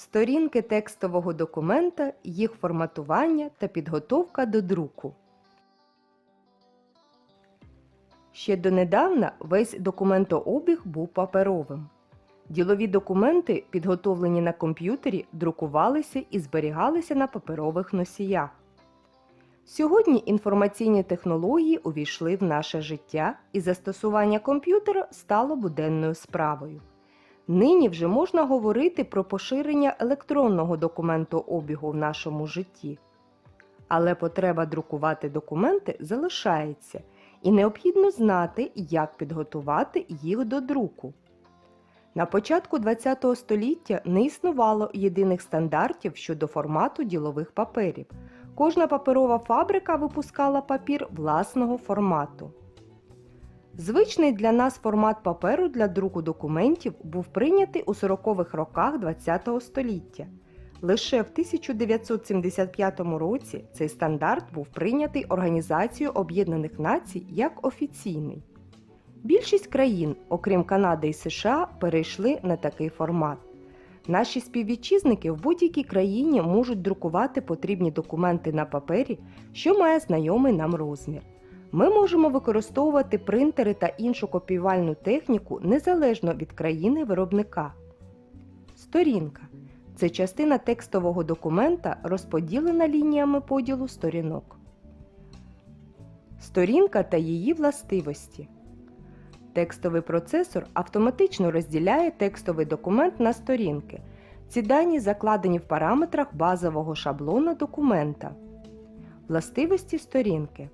Сторінки текстового документа, їх форматування та підготовка до друку. Ще донедавна весь документообіг був паперовим. Ділові документи, підготовлені на комп'ютері, друкувалися і зберігалися на паперових носіях. Сьогодні інформаційні технології увійшли в наше життя, і застосування комп'ютера стало буденною справою. Нині вже можна говорити про поширення електронного документообігу в нашому житті. Але потреба друкувати документи залишається, і необхідно знати, як підготувати їх до друку. На початку ХХ століття не існувало єдиних стандартів щодо формату ділових паперів. Кожна паперова фабрика випускала папір власного формату. Звичний для нас формат паперу для друку документів був прийнятий у 40-х роках ХХ століття. Лише в 1975 році цей стандарт був прийнятий Організацією Об'єднаних Націй як офіційний. Більшість країн, окрім Канади і США, перейшли на такий формат. Наші співвітчизники в будь-якій країні можуть друкувати потрібні документи на папері, що має знайомий нам розмір. Ми можемо використовувати принтери та іншу копіювальну техніку незалежно від країни виробника. Сторінка це частина текстового документа, розподілена лініями поділу сторінок. Сторінка та її властивості. Текстовий процесор автоматично розділяє текстовий документ на сторінки. Ці дані закладені в параметрах базового шаблона документа. Властивості сторінки.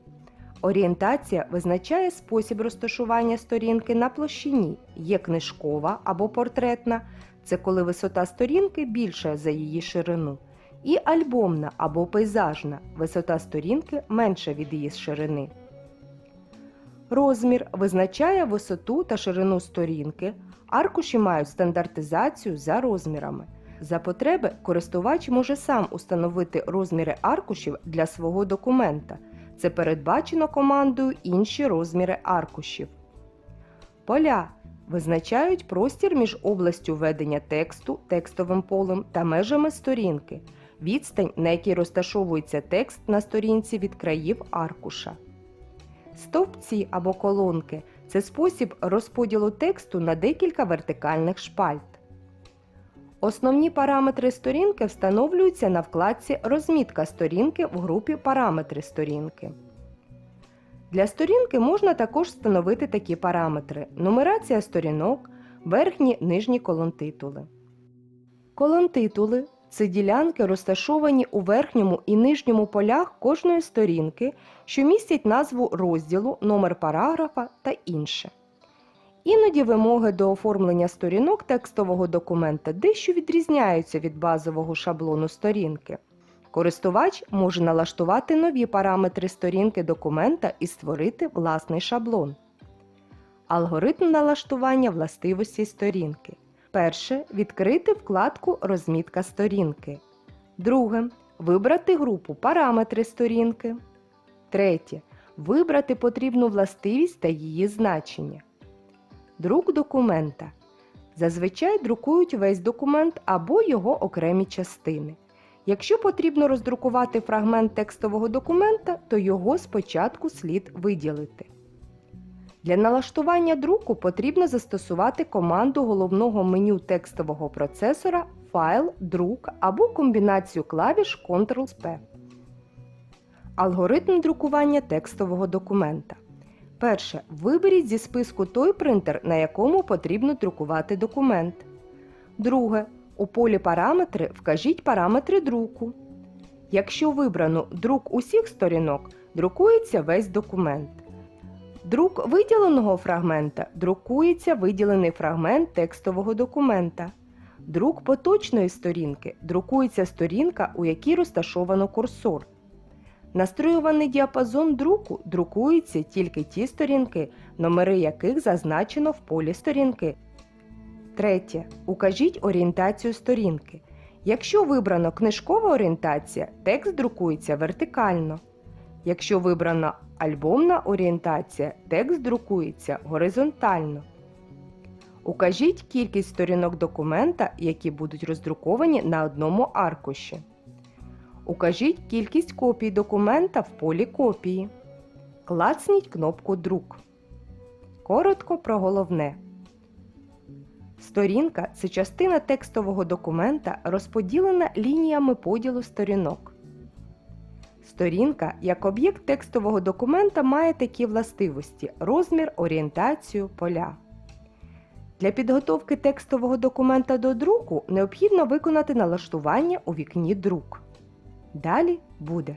Орієнтація визначає спосіб розташування сторінки на площині. Є книжкова або портретна це коли висота сторінки більша за її ширину. І альбомна або пейзажна висота сторінки менша від її ширини. Розмір визначає висоту та ширину сторінки. Аркуші мають стандартизацію за розмірами. За потреби користувач може сам установити розміри аркушів для свого документа. Це передбачено командою інші розміри аркушів. Поля визначають простір між областю ведення тексту, текстовим полем та межами сторінки, відстань, на якій розташовується текст на сторінці від країв аркуша. Стовпці або колонки це спосіб розподілу тексту на декілька вертикальних шпальт. Основні параметри сторінки встановлюються на вкладці Розмітка сторінки в групі Параметри сторінки. Для сторінки можна також встановити такі параметри: нумерація сторінок, верхні нижні колонтитули. Колонтитули це ділянки, розташовані у верхньому і нижньому полях кожної сторінки, що містять назву розділу, номер параграфа та інше. Іноді вимоги до оформлення сторінок текстового документа дещо відрізняються від базового шаблону сторінки. Користувач може налаштувати нові параметри сторінки документа і створити власний шаблон. Алгоритм налаштування властивості сторінки. Перше. Відкрити вкладку Розмітка сторінки. Друге. Вибрати групу Параметри сторінки. Третє. Вибрати потрібну властивість та її значення. Друк документа. Зазвичай друкують весь документ або його окремі частини. Якщо потрібно роздрукувати фрагмент текстового документа, то його спочатку слід виділити. Для налаштування друку потрібно застосувати команду головного меню текстового процесора Файл, друк або комбінацію клавіш Ctrl-P. Алгоритм друкування текстового документа. Перше. Виберіть зі списку той принтер, на якому потрібно друкувати документ. Друге. У полі Параметри вкажіть параметри друку. Якщо вибрано друк усіх сторінок, друкується весь документ. Друк виділеного фрагмента друкується виділений фрагмент текстового документа. Друк поточної сторінки друкується сторінка, у якій розташовано курсор. Настроюваний діапазон друку друкуються тільки ті сторінки, номери яких зазначено в полі сторінки. Третє. Укажіть орієнтацію сторінки. Якщо вибрано книжкова орієнтація, текст друкується вертикально. Якщо вибрана альбомна орієнтація, текст друкується горизонтально. Укажіть кількість сторінок документа, які будуть роздруковані на одному аркуші. Укажіть кількість копій документа в полі копії. Клацніть кнопку Друк. Коротко про головне. Сторінка це частина текстового документа, розподілена лініями поділу сторінок. Сторінка як об'єкт текстового документа має такі властивості: розмір, орієнтацію, поля. Для підготовки текстового документа до друку необхідно виконати налаштування у вікні Друк. Далі буде.